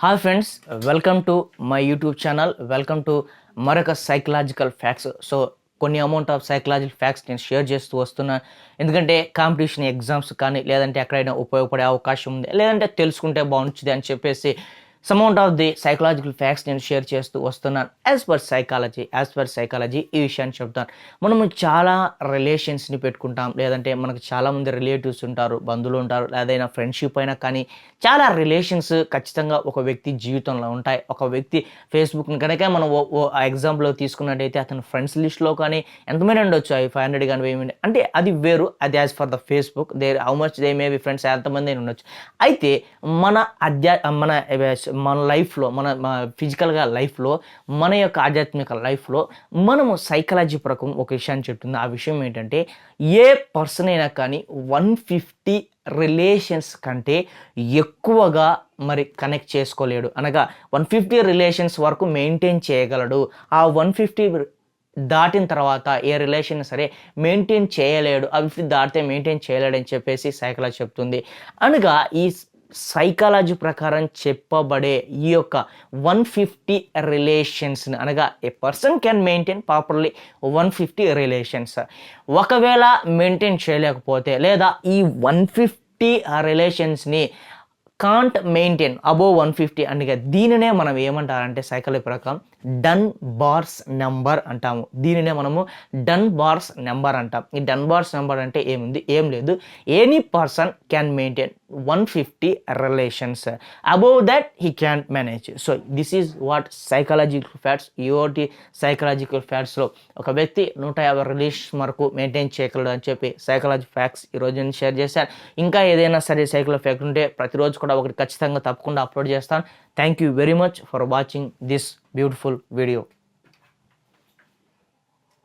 Hi friends welcome to my YouTube channel welcome to మరొక psychological facts so కొన్ని amount of psychological facts నేను share చేస్తూ వస్తున్నాను ఎందుకంటే కాంపిటీషన్ ఎగ్జామ్స్ కానీ లేదంటే ఎక్కడైనా ఉపయోగపడే అవకాశం ఉంది లేదంటే తెలుసుకుంటే బాగుంటుంది అని చెప్పేసి amount of the psychological facts నేను షేర్ చేస్తూ వస్తున్నాను. As per psychology as per psychology ఈ విషయాన్ని చెప్తాను. మనము చాలా రిలేషన్స్ని పెట్టుకుంటాం. లేదంటే మనకు చాలామంది రిలేటివ్స్ ఉంటారు బంధువులు ఉంటారు లేదైనా ఫ్రెండ్షిప్ అయినా కానీ చాలా రిలేషన్స్ ఖచ్చితంగా ఒక వ్యక్తి జీవితంలో ఉంటాయి. ఒక వ్యక్తి ఫేస్బుక్ని కనుక మనం ఓ ఓ ఎగ్జాంపుల్ తీసుకున్నట్టయితే అతను ఫ్రెండ్స్ లిస్ట్లో కానీ ఎంతమంది ఉండొచ్చు? అవి ఫైవ్ హండ్రెడ్ కానీ వెయ్యి అంటే అది వేరు. అది as for the Facebook they how much they may be friends ఎంతమంది అయినా ఉండొచ్చు. అయితే మన అధ్యా మన మన లైఫ్లో మన ఫిజికల్గా లైఫ్లో మన యొక్క ఆధ్యాత్మిక లైఫ్లో మనము సైకాలజీ ప్రకారం ఒక విషయాన్ని చెప్తుంది. ఆ విషయం ఏంటంటే ఏ పర్సన్ అయినా కానీ వన్ ఫిఫ్టీ రిలేషన్స్ కంటే ఎక్కువగా మరి కనెక్ట్ చేసుకోలేడు. అనగా వన్ ఫిఫ్టీ రిలేషన్స్ వరకు మెయింటైన్ చేయగలడు. ఆ వన్ ఫిఫ్టీ దాటిన తర్వాత ఏ రిలేషన్ సరే మెయింటైన్ చేయలేడు అవి దాటితే మెయింటైన్ చేయలేడు అని చెప్పేసి సైకాలజీ చెప్తుంది. అనగా ఈ సైకాలజీ ప్రకారం చెప్పబడే ఈ యొక్క వన్ ఫిఫ్టీ రిలేషన్స్ని అనగా a person can maintain properly one fifty relations ఒకవేళ మెయింటైన్ చేయలేకపోతే లేదా ఈ one fifty రిలేషన్స్ని can't maintain above one fifty అందుకే దీనినే మనం ఏమంటారంటే సైకాలజీ ప్రకారం డన్ బార్స్ నెంబర్ అంటాము. దీనినే మనము డన్ బార్స్ నెంబర్ అంటాం. ఈ డన్ బార్స్ నెంబర్ అంటే ఏముంది? ఏం లేదు. Any person can maintain one fifty relations above that he can manage so this is what psychological facts యువటి psychological ఫ్యాట్స్లో ఒక వ్యక్తి నూట యాభై రిలేషన్స్ వరకు మెయింటైన్ చేయగలడు అని చెప్పి సైకాలజీ ఫ్యాక్ట్స్ ఈరోజు నేను షేర్ చేశాను. ఇంకా ఏదైనా సరే సైకిల్ ఫ్యాక్ట్ ఉంటే ప్రతిరోజు కూడా ఒకటి ఖచ్చితంగా తప్పకుండా అప్లోడ్ చేస్తాను. Thank you very much for watching this beautiful video